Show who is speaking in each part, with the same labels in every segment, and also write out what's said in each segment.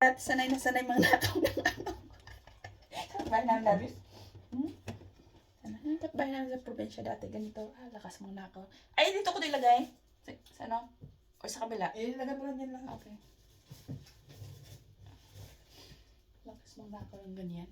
Speaker 1: At sanay na sanay mga nakaw ng ano. Bahay namin dati. Hmm? Ang bahay namin sa probinsya dati. Ganito. Ah, lakas mga nakaw. Ay, dito ko nilagay. Sa, sa ano? O sa kabila?
Speaker 2: Eh, lagay mo lang yan lang.
Speaker 1: Okay. Lakas mga nakaw ng ganyan.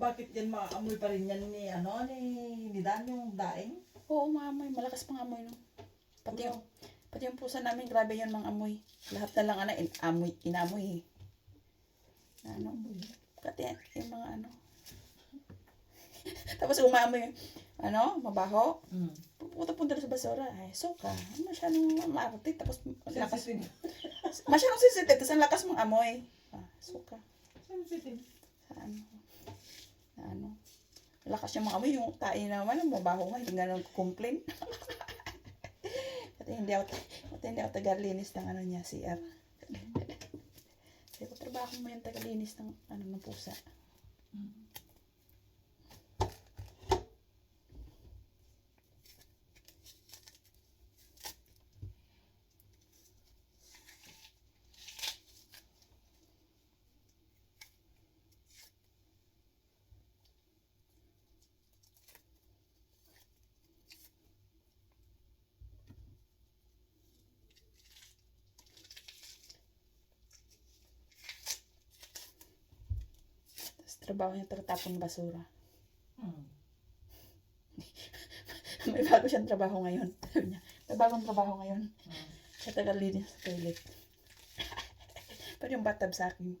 Speaker 2: Bakit yan maamoy pa rin yan ni, ano, ni, ni Dan yung daing?
Speaker 1: Oo, maamoy. Malakas pang amoy, no? Pati yung, pati yung pusa namin, grabe yun mga amoy. Lahat na lang, ano, in, amoy, inamoy, eh. Na, ano, pati yung mga ano. Tapos umamoy, ano, mabaho.
Speaker 2: Mm.
Speaker 1: Pupunta-punta na sa basura. Ay, suka. Masyadong maarte. Tapos, lakas. Masyadong sensitive. Tapos, ang lakas mong amoy. Ah, suka.
Speaker 2: Sensitive.
Speaker 1: Sa ano. Ano. Lakas yung mga amoy. Yung tae naman, ang mabaho nga. Hindi nga nang complain. Pati hindi ako, pati hindi ako tagalinis ng ano niya, CR. Sabi ko, trabaho mo yung tagalinis ng ano ng pusa. Tapos trabaho niya tagatapon ng basura.
Speaker 2: Mm.
Speaker 1: May bago siyang trabaho ngayon. Sabi niya, may bagong trabaho ngayon.
Speaker 2: Mm.
Speaker 1: Siya tagalinis sa toilet. Pero yung bathtub sa akin.